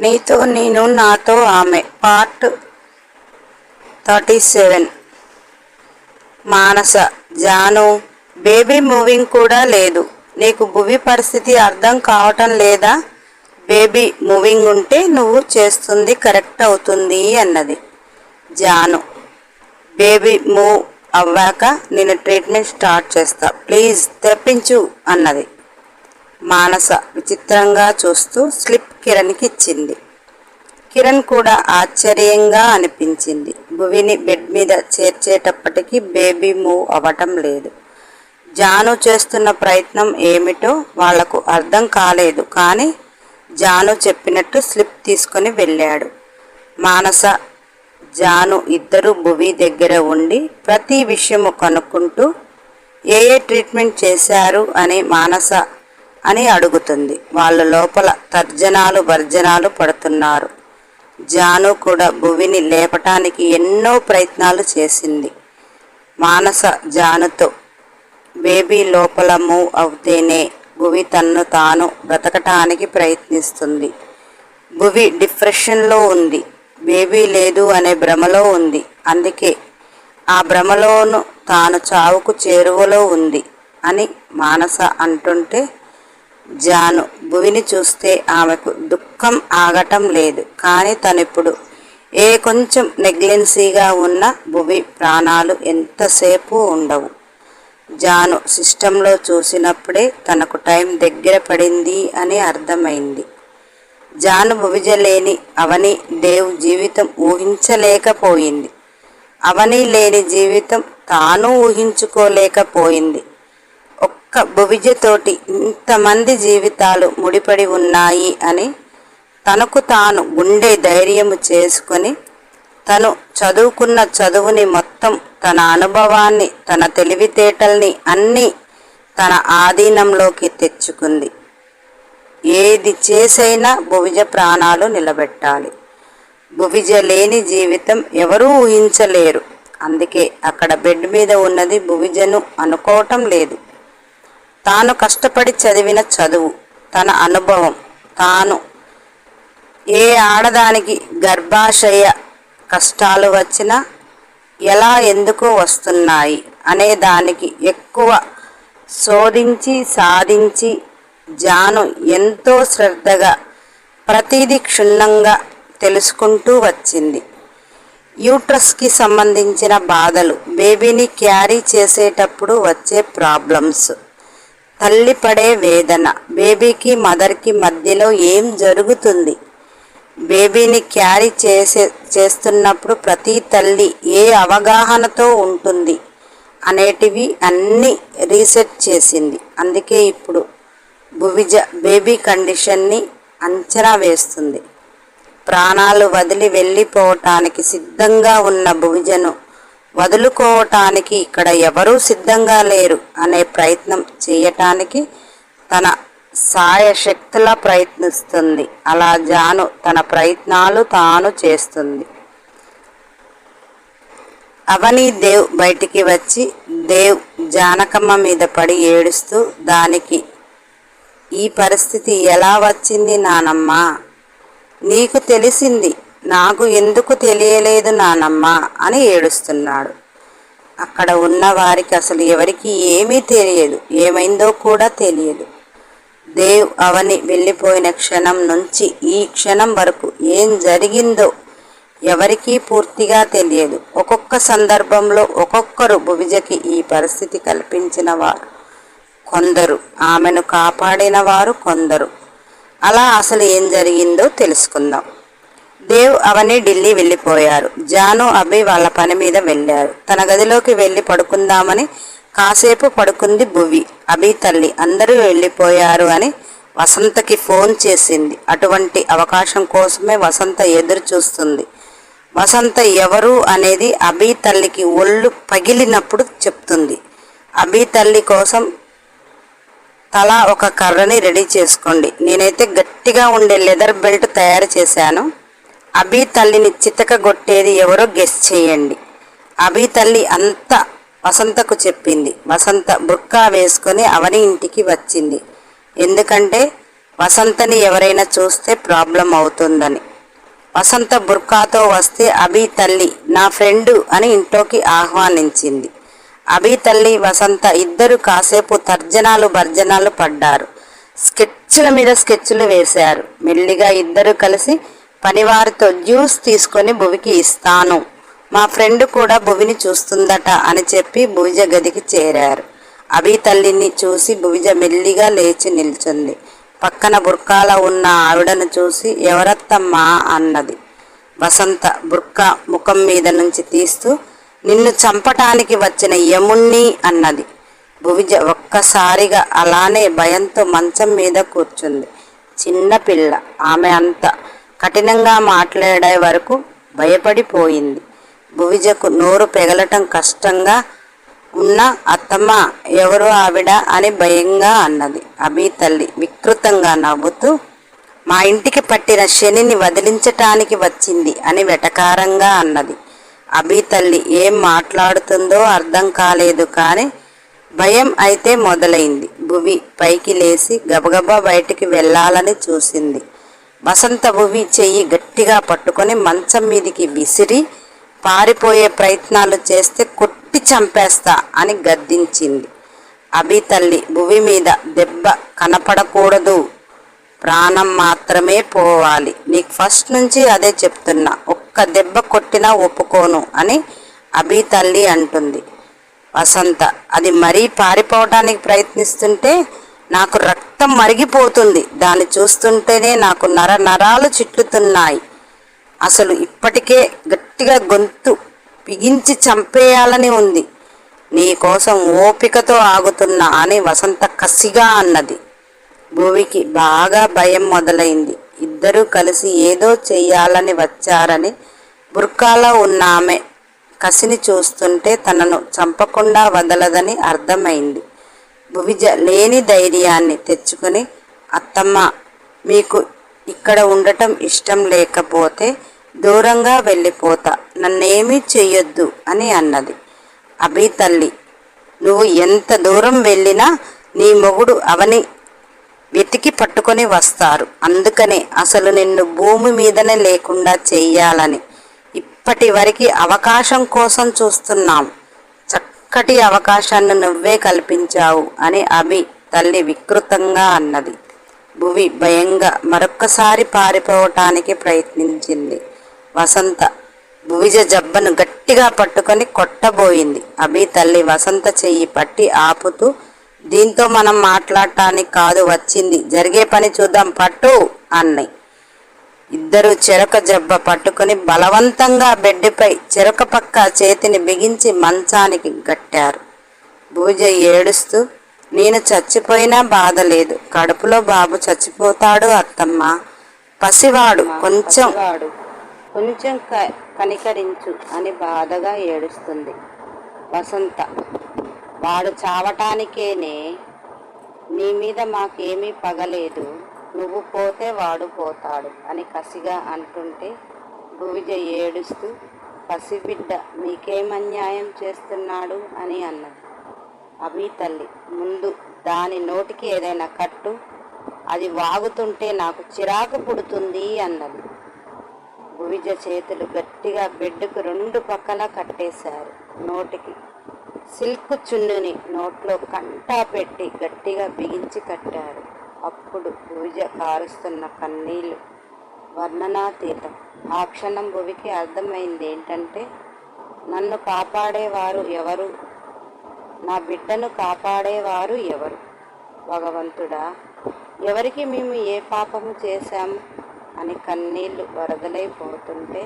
నీతో నేను నాతో ఆమె. Part thirty seven. Manasa. Janu baby moving కూడా లేదు. నీకు భువి పరిస్థితి అర్థం కావటం లేదా? బేబీ మూవింగ్ ఉంటే నువ్వు చేస్తుంది కరెక్ట్ అవుతుంది అన్నది. జాను. బేబీ మూవ్ అవ్వాక నేను ట్రీట్మెంట్ స్టార్ట్ చేస్తా. ప్లీజ్ తెప్పించు అన్నది. మానస విచిత్రంగా చూస్తూ స్లిప్ కిరణ్కి ఇచ్చింది. కిరణ్ కూడా ఆశ్చర్యంగా అనిపించింది. భువిని బెడ్ మీద చేర్చేటప్పటికీ బేబీ మూవ్ అవ్వటం లేదు. జాను చేస్తున్న ప్రయత్నం ఏమిటో వాళ్ళకు అర్థం కాలేదు. కానీ జాను చెప్పినట్టు స్లిప్ తీసుకొని వెళ్ళాడు. మానస జాను ఇద్దరు భువి దగ్గర ఉండి ప్రతి విషయము కనుక్కుంటూ ఏ ఏ ట్రీట్మెంట్ చేశారు అని మానస అని అడుగుతుంది. వాళ్ళ లోపల తర్జనాలు భర్జనాలు పడుతున్నారు. జాను కూడా భువిని లేపటానికి ఎన్నో ప్రయత్నాలు చేసింది. మానస జానుతో బేబీ లోపల మూవ్ అవుతేనే భువి తన్ను తాను బ్రతకటానికి ప్రయత్నిస్తుంది. భువి డిప్రెషన్లో ఉంది. బేబీ లేదు అనే భ్రమలో ఉంది. అందుకే ఆ భ్రమలోను తాను చావుకు చేరువలో ఉంది అని మానస అంటుంటే జాను. భువిని చూస్తే ఆమెకు దుఃఖం ఆగటం లేదు. కానీ తనిప్పుడు ఏ కొంచెం నెగ్లెన్సీగా ఉన్న భువి ప్రాణాలు ఎంతసేపు ఉండవు. జాను సిస్టంలో చూసినప్పుడే తనకు టైం దగ్గర పడింది అని అర్థమైంది. జాను భువిజలేని అవని దేవ్ జీవితం ఊహించలేకపోయింది. అవని లేని జీవితం తాను ఊహించుకోలేకపోయింది. ఒక్క భువిజతోటి ఇంతమంది జీవితాలు ముడిపడి ఉన్నాయి అని తనకు తాను గుండె ధైర్యము చేసుకొని తను చదువుకున్న చదువుని మొత్తం తన అనుభవాన్ని తన తెలివితేటల్ని అన్నీ తన ఆధీనంలోకి తెచ్చుకుంది. ఏది చేసైనా భువిజ ప్రాణాలు నిలబెట్టాలి. భువిజ లేని జీవితం ఎవరూ ఊహించలేరు. అందుకే అక్కడ బెడ్ మీద ఉన్నది భువిజను అనుకోవటం లేదు. తాను కష్టపడి చదివిన చదువు తన అనుభవం. తాను ఏ ఆడదానికి గర్భాశయ కష్టాలు వచ్చినా ఎలా ఎందుకు వస్తున్నాయి అనే దానికి ఎక్కువ శోధించి సాధించి జాను ఎంతో శ్రద్ధగా ప్రతిదీ క్షుణ్ణంగా తెలుసుకుంటూ వచ్చింది. యూట్రస్కి సంబంధించిన బాధలు బేబీని క్యారీ చేసేటప్పుడు వచ్చే ప్రాబ్లమ్స్. తల్లి పడే వేదన. బేబీకి మదర్కి మధ్యలో ఏం జరుగుతుంది? బేబీని క్యారీ చేసే చేస్తున్నప్పుడు ప్రతి తల్లి ఏ అవగాహనతో ఉంటుంది అనేటివి అన్నీ రీసెట్ చేసింది. అందుకే ఇప్పుడు భువిజ బేబీ కండిషన్ని అంచనా వేస్తుంది. ప్రాణాలు వదిలి వెళ్ళిపోవటానికి సిద్ధంగా ఉన్న భువిజను వదులుకోవటానికి ఇక్కడ ఎవరూ సిద్ధంగా లేరు అనే ప్రయత్నం చేయటానికి తన సాయశక్తులా ప్రయత్నిస్తుంది. అలా జాను తన ప్రయత్నాలు తాను చేస్తుంది. అవని దేవ్ బయటికి వచ్చి దేవ్ జానకమ్మ మీద పడి ఏడుస్తూ దానికి ఈ పరిస్థితి ఎలా వచ్చింది నానమ్మ? నీకు తెలిసింది నాకు ఎందుకు తెలియలేదు నానమ్మ అని ఏడుస్తున్నాడు. అక్కడ ఉన్న వారికి అసలు ఎవరికి ఏమీ తెలియదు. ఏమైందో కూడా తెలియదు. దేవ్ అవని వెళ్ళిపోయిన క్షణం నుంచి ఈ క్షణం వరకు ఏం జరిగిందో ఎవరికీ పూర్తిగా తెలియదు. ఒక్కొక్క సందర్భంలో ఒక్కొక్కరు భువిజకి ఈ పరిస్థితి కల్పించిన వారు కొందరు. ఆమెను కాపాడిన వారు కొందరు. అలా అసలు ఏం జరిగిందో తెలుసుకుందాం. దేవ్ అవని ఢిల్లీ వెళ్ళిపోయారు. జాను అభి వాళ్ళ పని మీద వెళ్ళారు తన గదిలోకి వెళ్ళి పడుకుందామని కాసేపు పడుకుంది భువి. అభి తల్లి అందరూ వెళ్ళిపోయారు అని వసంతకి ఫోన్ చేసింది. అటువంటి అవకాశం కోసమే వసంత ఎదురు చూస్తుంది. వసంత ఎవరు అనేది అభి తల్లికి ఒళ్ళు పగిలినప్పుడు చెప్తుంది. అభి తల్లి కోసం తలా ఒక కర్రని రెడీ చేసుకోండి. నేనైతే గట్టిగా ఉండే లెదర్ బెల్ట్ తయారు చేశాను. అభి తల్లిని చితకగొట్టేది ఎవరో గెస్ చేయండి. అభి తల్లి అంతా వసంతకు చెప్పింది. వసంత బుర్కా వేసుకొని అవని ఇంటికి వచ్చింది. ఎందుకంటే వసంతని ఎవరైనా చూస్తే ప్రాబ్లం అవుతుందని. వసంత బుర్కాతో వస్తే అభి తల్లి నా ఫ్రెండు అని ఇంట్లోకి ఆహ్వానించింది. అభి తల్లి వసంత ఇద్దరు కాసేపు తర్జనాలు భర్జనాలు పడ్డారు. స్కెచ్ల మీద స్కెచ్లు వేశారు. మెల్లిగా ఇద్దరు కలిసి పనివారితో జ్యూస్ తీసుకొని భువికి ఇస్తాను. మా ఫ్రెండ్ కూడా భువిని చూస్తుందట అని చెప్పి భువిజ గదికి చేరారు. అభి తల్లిని చూసి భువిజ మెల్లిగా లేచి నిల్చుంది. పక్కన బుర్కాల ఉన్న ఆవిడను చూసి ఎవరత్తమ్మా అన్నది. వసంత బుర్కా ముఖం మీద నుంచి తీస్తూ నిన్ను చంపటానికి వచ్చిన యముణ్ణి అన్నది. భువిజ ఒక్కసారిగా అలానే భయంతో మంచం మీద కూర్చుంది. చిన్న పిల్ల ఆమె అంత కఠినంగా మాట్లాడే వరకు భయపడిపోయింది. భువిజకు నోరు పెగలటం కష్టంగా ఉన్న అత్తమ్మ ఎవరు ఆవిడ అని భయంగా అన్నది. అభి తల్లి వికృతంగా నవ్వుతూ మా ఇంటికి పట్టిన శనిని వదిలించటానికి వచ్చింది అని వెటకారంగా అన్నది. అభి తల్లి ఏం మాట్లాడుతుందో అర్థం కాలేదు కానీ భయం అయితే మొదలైంది. భువి పైకి లేచి గబగబా బయటికి వెళ్ళాలని చూసింది. వసంత భువి చెయ్యి గట్టిగా పట్టుకొని మంచం మీదికి విసిరి పారిపోయే ప్రయత్నాలు చేస్తే కొట్టి చంపేస్తా అని గద్దించింది. అభి తల్లి భువి మీద దెబ్బ కనపడకూడదు. ప్రాణం మాత్రమే పోవాలి. నీకు ఫస్ట్ నుంచి అదే చెప్తున్నా. ఒక్క దెబ్బ కొట్టినా ఒప్పుకోను అని అభి తల్లి అంటుంది. వసంత అది మరీ పారిపోవడానికి ప్రయత్నిస్తుంటే నాకు రక్తం మరిగిపోతుంది. దాన్ని చూస్తుంటేనే నాకు నర నరాలు చిట్లుతున్నాయి. అసలు ఇప్పటికే గట్టిగా గొంతు బిగించి చంపేయాలని ఉంది. నీ కోసం ఓపికతో ఆగుతున్నా అని వసంత కసిగా అన్నది. భూమికి బాగా భయం మొదలైంది. ఇద్దరూ కలిసి ఏదో చెయ్యాలని వచ్చారని బుర్కాలో ఉన్న ఆమె కసిని చూస్తుంటే తనను చంపకుండా వదలదని అర్థమైంది. భువిజ లేని ధైర్యాన్ని తెచ్చుకొని అత్తమ్మ మీకు ఇక్కడ ఉండటం ఇష్టం లేకపోతే దూరంగా వెళ్ళిపోతా నన్నేమీ చెయ్యొద్దు అని అన్నది. అభి తల్లి నువ్వు ఎంత దూరం వెళ్ళినా నీ మొగుడు అవని వెతికి పట్టుకొని వస్తారు. అందుకనే అసలు నిన్ను భూమి మీదనే లేకుండా చెయ్యాలని. ఇప్పటి వరకు అవకాశం కోసం చూస్తున్నాం. చక్కటి అవకాశాన్ని నువ్వే కల్పించావు అని అభి తల్లి వికృతంగా అన్నది. భువి భయంగా మరొక్కసారి పారిపోవటానికి ప్రయత్నించింది. వసంత భువిజ జబ్బను గట్టిగా పట్టుకొని కొట్టబోయింది. అభి తల్లి వసంత చెయ్యి పట్టి ఆపుతూ దీంతో మనం మాట్లాడటానికి కాదు వచ్చింది. జరిగే పని చూద్దాం పట్టు అన్నాయి ఇద్దరు చెరక జబ్బ పట్టుకుని బలవంతంగా బెడ్డిపై చెరక పక్క చేతిని బిగించి మంచానికి గట్టారు. భూజ ఏడుస్తూ నేను చచ్చిపోయినా బాధ లేదు. కడుపులో బాబు చచ్చిపోతాడు అత్తమ్మ. పసివాడు కొంచెం కొంచెం క- కనికరించు అని బాధగా ఏడుస్తుంది వసంత. వాడు చావటానికేనే? నీ మీద మాకేమీ పగలేదు. నువ్వు పోతే వాడు పోతాడు అని కసిగా అంటుంటే భువిజ ఏడుస్తూ పసిబిడ్డ మీకేం అన్యాయం చేస్తున్నాడు? అని అన్నది. అభి తల్లి ముందు దాని నోటికి ఏదైనా కట్టు అది వాగుతుంటే నాకు చిరాకు పుడుతుంది అన్నది. భువిజ చేతులు గట్టిగా బెడ్డుకు రెండు పక్కల కట్టేశారు. నోటికి సిల్క్ చున్నుని నోట్లో కంటా పెట్టి గట్టిగా బిగించి కట్టారు. అప్పుడు భువిజ కారుస్తున్న కన్నీళ్ళు వర్ణనాతీతం. ఆ క్షణం భువికి అర్థమైంది ఏంటంటే నన్ను కాపాడేవారు ఎవరు? నా బిడ్డను కాపాడేవారు ఎవరు? భగవంతుడా ఎవరికి మేము ఏ పాపము చేశాము? అని కన్నీళ్ళు వరదలైపోతుంటే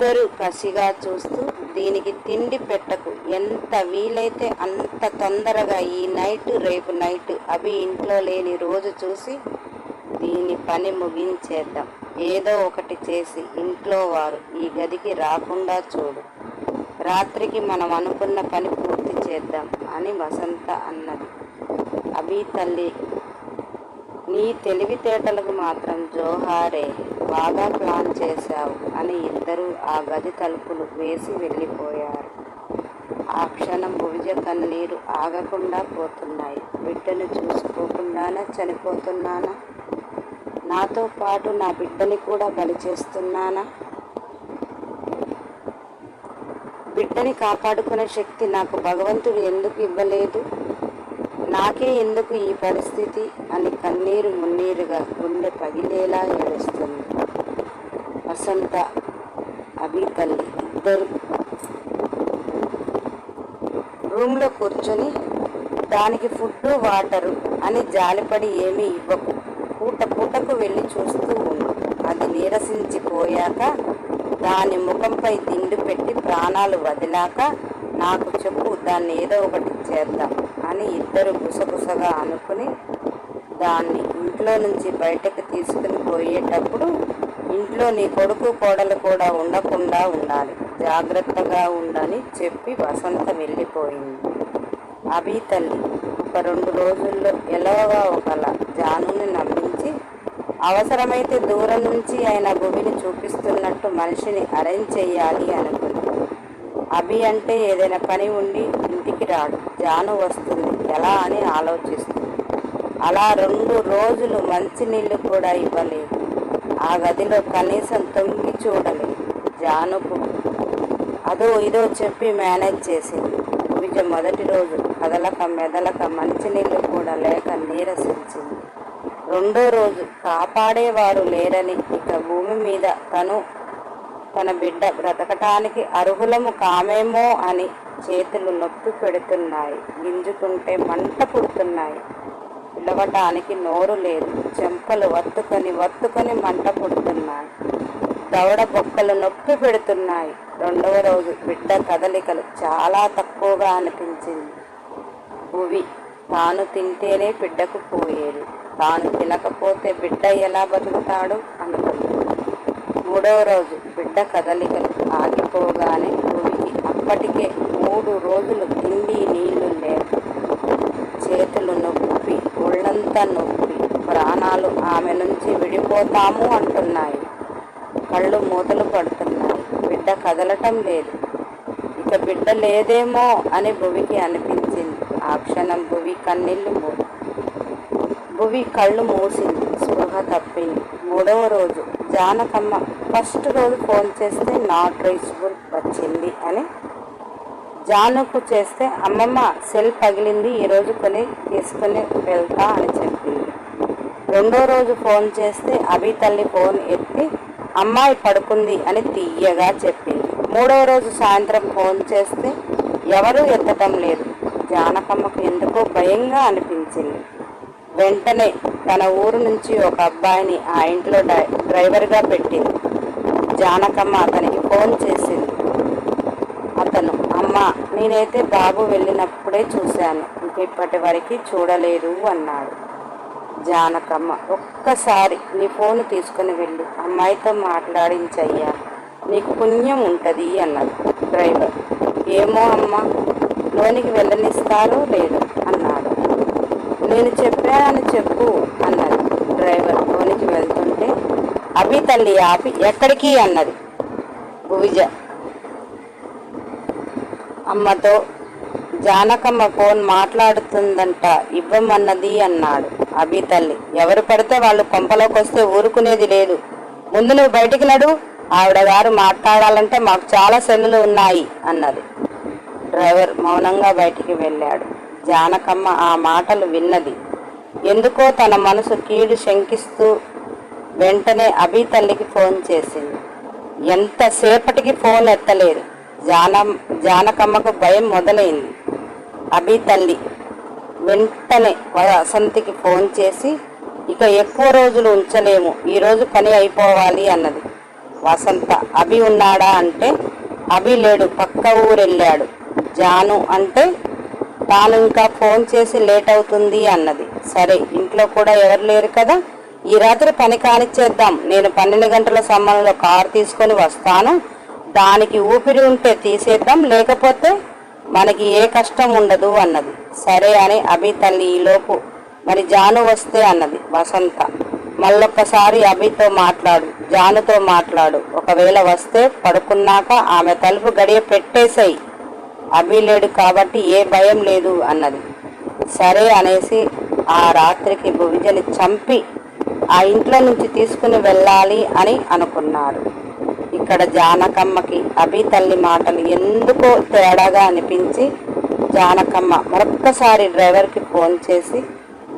ఇద్దరు కసిగా చూస్తూ దీనికి తిండి పెట్టకు. ఎంత వీలైతే అంత తొందరగా ఈ నైట్ రేపు నైట్ అవి ఇంట్లో లేని రోజు చూసి దీని పని ముగించేద్దాం. ఏదో ఒకటి చేసి ఇంట్లో వారు ఈ గదికి రాకుండా చూడు. రాత్రికి మనం అనుకున్న పని పూర్తి చేద్దాం అని వసంత అన్నది. అభి తల్లి నీ తెలివితేటలకు మాత్రం జోహారే బాగా ప్లాన్ చేశావు అని ఇద్దరు ఆ గది తలుపులు వేసి వెళ్ళిపోయారు. ఆ క్షణం భువిజ కన్నీరు ఆగకుండా పోతున్నాయి. బిడ్డను చూసుకోకుండానే చనిపోతున్నానా? నాతో పాటు నా బిడ్డని కూడా బలి చేస్తున్నానా? బిడ్డని కాపాడుకునే శక్తి నాకు భగవంతుడు ఎందుకు ఇవ్వలేదు? నాకే ఎందుకు ఈ పరిస్థితి అని కన్నీరు మున్నీరుగా గుండె పగిలేలా ఏడుస్తుంది. వసంత అభి తల్లి ఇద్దరు రూమ్లో కూర్చొని దానికి ఫుడ్ వాటరు అని జాలిపడి ఏమీ ఇవ్వకు. పూట పూటకు వెళ్ళి చూస్తూ ఉండు. అది నీరసించిపోయాక దాని ముఖంపై దిండు పెట్టి ప్రాణాలు వదిలాక నాకు చెప్పు దాన్ని ఏదో ఒకటి చేద్దాం. అని ఇద్దరు గుసగుసగా అనుకుని దాన్ని ఇంట్లో నుంచి బయటకు తీసుకుని పోయేటప్పుడు ఇంట్లో నీ కొడుకు కోడలు కూడా ఉండకుండా ఉండాలి. జాగ్రత్తగా ఉండని చెప్పి వసంత వెళ్ళిపోయింది. అభి తల్లి ఒక రెండు రోజుల్లో ఎలాగా ఒకలా జానుని నమ్మించి అవసరమైతే దూరం నుంచి ఆయన భూమిని చూపిస్తున్నట్టు మనిషిని అరేంజ్ చేయాలి అనుకుంది. అభి అంటే ఏదైనా పని ఉండి ఇంటికి రాడు. జాను వస్తుంది ఎలా అని ఆలోచిస్తుంది. అలా రెండు రోజులు మంచినీళ్ళు కూడా ఇవ్వలేదు. ఆ గదిలో కనీసం తొంగి చూడలేదు. జానుకు అదో ఇదో చెప్పి మేనేజ్ చేసింది. విజ మొదటి రోజు కదలక మెదలక మంచినీళ్ళు కూడా లేక నీరసించింది. రెండో రోజు కాపాడేవారు లేరని ఇక భూమి మీద తను తన బిడ్డ బ్రతకటానికి అర్హులము కామేమో అని చేతులు నొప్పి పెడుతున్నాయి. గింజుకుంటే మంట పుడుతున్నాయి. పిలవటానికి నోరు లేదు. చెంపలు వత్తుకొని వత్తుకొని మంట పుడుతున్నాయి. దవడ బొక్కలు నొప్పి పెడుతున్నాయి. రెండవ రోజు బిడ్డ కదలికలు చాలా తక్కువగా అనిపించింది. భువి తాను తింటేనే బిడ్డకు పోయేది. తాను తినకపోతే బిడ్డ ఎలా బతుకుతాడు? అనుకుంది. మూడవ రోజు బిడ్డ కదలికలు ఆగిపోగానే అప్పటికే మూడు రోజులు తిండి నీళ్ళు లేవు. చేతులు నొప్పి ఒళ్ళంతా నొప్పి ప్రాణాలు ఆమె నుంచి విడిపోతాము అంటున్నాయి. కళ్ళు మూతలు పడుతున్నాయి. బిడ్డ కదలటం లేదు. ఇక బిడ్డ లేదేమో అని భువికి అనిపించింది. ఆ క్షణం భువి కన్నీళ్ళు భువి కళ్ళు మూసింది. స్పృహ తప్పింది. మూడవ రోజు జానకమ్మ ఫస్ట్ రోజు ఫోన్ చేస్తే నాట్ రీచబుల్ జానుకు చేస్తే అమ్మమ్మ సెల్ పగిలింది ఈరోజు కొని తీసుకుని వెళ్తా అని చెప్పింది. రెండో రోజు ఫోన్ చేస్తే అభి తల్లి ఫోన్ ఎత్తి అమ్మాయి పడుకుంది అని తీయగా చెప్పింది. మూడో రోజు సాయంత్రం ఫోన్ చేస్తే ఎవరూ ఎత్తటం లేదు. జానకమ్మకు ఎందుకో భయంగా అనిపించింది. వెంటనే తన ఊరు నుంచి ఒక అబ్బాయిని ఆ ఇంట్లో డ్రై డ్రైవర్గా పెట్టింది. జానకమ్మ అతనికి ఫోన్ చేసింది. నేనైతే బాబు వెళ్ళినప్పుడే చూశాను. ఇంక ఇప్పటి వరకు చూడలేదు అన్నాడు. జానకమ్మ ఒక్కసారి నీ ఫోన్ తీసుకుని వెళ్ళు. అమ్మాయితో మాట్లాడించయ్యా. నీకు పుణ్యం ఉంటుంది అన్నాడు డ్రైవర్. ఏమో అమ్మ లోనికి వెళ్ళనిస్తారో లేదు అన్నాడు. నేను చెప్పానని చెప్పు అన్నది డ్రైవర్ లోనికి వెళ్తుంటే అభి తల్లి ఆపి ఎక్కడికి అన్నది. భువిజ అమ్మతో జానకమ్మ ఫోన్ మాట్లాడుతుందంట ఇవ్వమన్నది అన్నాడు. అభి తల్లి ఎవరు పడితే వాళ్ళు కొంపలోకి వస్తే ఊరుకునేది లేదు. ముందు నువ్వు బయటికి నడు ఆవిడ గారు మాట్లాడాలంటే మాకు చాలా సెల్లులు ఉన్నాయి అన్నది. డ్రైవర్ మౌనంగా బయటికి వెళ్ళాడు. జానకమ్మ ఆ మాటలు విన్నది. ఎందుకో తన మనసు కీడు శంకిస్తూ వెంటనే అభి తల్లికి ఫోన్ చేసింది. ఎంతసేపటికి ఫోన్ ఎత్తలేదు. జాన జానకమ్మకు భయం మొదలైంది. అభి తల్లి వెంటనే వసంతికి ఫోన్ చేసి ఇక ఎక్కువ రోజులు ఉంచలేము ఈరోజు పని అయిపోవాలి అన్నది. వసంత అభి ఉన్నాడా? అంటే అభి లేడు పక్క ఊరెళ్ళాడు. జాను అంటే తాను ఇంకా ఫోన్ చేసి లేట్ అవుతుంది అన్నది. సరే ఇంట్లో కూడా ఎవరు లేరు కదా ఈ రాత్రి పని కానిచ్చేద్దాం. నేను పన్నెండు గంటల సమయంలో కారు తీసుకొని వస్తాను. దానికి ఊపిరి ఉంటే తీసేద్దాం లేకపోతే మనకి ఏ కష్టం ఉండదు అన్నది. సరే అని అభి తల్లి ఈలోపు మరి జాను వస్తే అన్నది వసంత. మళ్ళొక్కసారి అభితో మాట్లాడు జానుతో మాట్లాడు. ఒకవేళ వస్తే పడుకున్నాక ఆమె తలుపు గడియ పెట్టేసాయి. అభి లేడు కాబట్టి ఏ భయం లేదు అన్నది. సరే అనేసి ఆ రాత్రికి భువిజని చంపి ఆ ఇంట్లో నుంచి తీసుకుని వెళ్ళాలి అని అనుకున్నారు ఇక్కడ జానకమ్మకి అభి తల్లి మాటలు ఎందుకో తేడాగా అనిపించి జానకమ్మ మరొక్కసారి డ్రైవర్కి ఫోన్ చేసి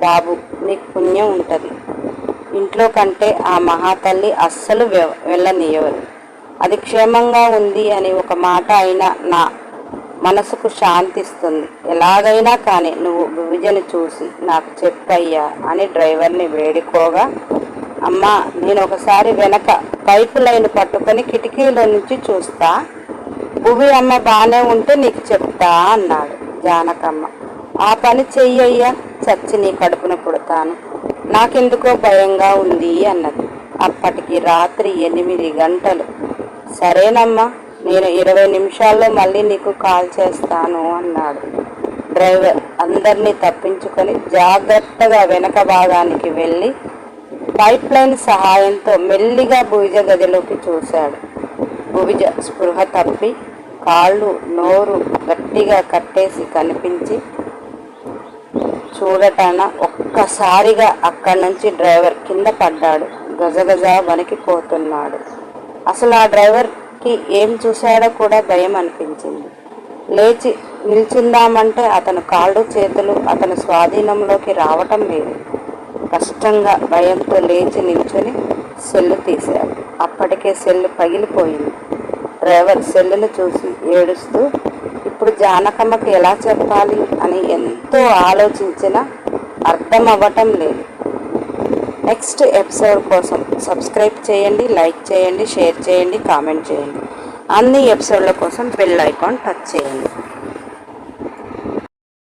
బాబు నీకు పుణ్యం ఉంటుంది. ఇంట్లో కంటే ఆ మహాతల్లి అస్సలు వె- వెళ్ళనీయవరు అది క్షేమంగా ఉంది అని ఒక మాట అయినా నా మనసుకు శాంతిస్తుంది. ఎలాగైనా కానీ నువ్వు విభజన చూసి నాకు చెప్పయ్యా అని డ్రైవర్ని వేడుకోగా అమ్మా నేను ఒకసారి వెనక పైపు లైన్ పట్టుకొని కిటికీలో నుంచి చూస్తా. భువి అమ్మ బాగానే ఉంటే నీకు చెప్తా అన్నాడు జానకమ్మ. ఆ పని చెయ్యయ్యా చచ్చి నీ కడుపున పుడతాను. నాకెందుకో భయంగా ఉంది అన్నది. అప్పటికి రాత్రి ఎనిమిది గంటలు. సరేనమ్మా నేను ఇరవై నిమిషాల్లో మళ్ళీ నీకు కాల్ చేస్తాను అన్నాడు డ్రైవర్. అందరినీ తప్పించుకొని జాగ్రత్తగా వెనక భాగానికి వెళ్ళి పైప్ లైన్ సహాయంతో మెల్లిగా భువిజ గదిలోకి చూశాడు. భువిజ స్పృహ తప్పి కాళ్ళు నోరు గట్టిగా కట్టేసి కనిపించి చూడటాన ఒక్కసారిగా అక్కడి నుంచి డ్రైవర్ కింద పడ్డాడు. గజగజ వణికిపోతున్నాడు. అసలు ఆ డ్రైవర్కి ఏం చూశాడో కూడా భయం అనిపించింది. లేచి నిల్చుందామంటే అతను కాళ్ళు చేతులు అతని స్వాధీనంలోకి రావటం లేదు. కష్టంగా భయంతో లేచి నిల్చొని సెల్లు తీశాడు. అప్పటికే సెల్లు పగిలిపోయింది. డ్రైవర్ సెల్లును చూసి ఏడుస్తూ ఇప్పుడు జానకమ్మకి ఎలా చెప్పాలి? అని ఎంతో ఆలోచించినా అర్థం అవ్వటం లేదు. నెక్స్ట్ ఎపిసోడ్ కోసం సబ్స్క్రైబ్ చేయండి లైక్ చేయండి షేర్ చేయండి కామెంట్ చేయండి. అన్ని ఎపిసోడ్ల కోసం బెల్ ఐకాన్ టచ్ చేయండి.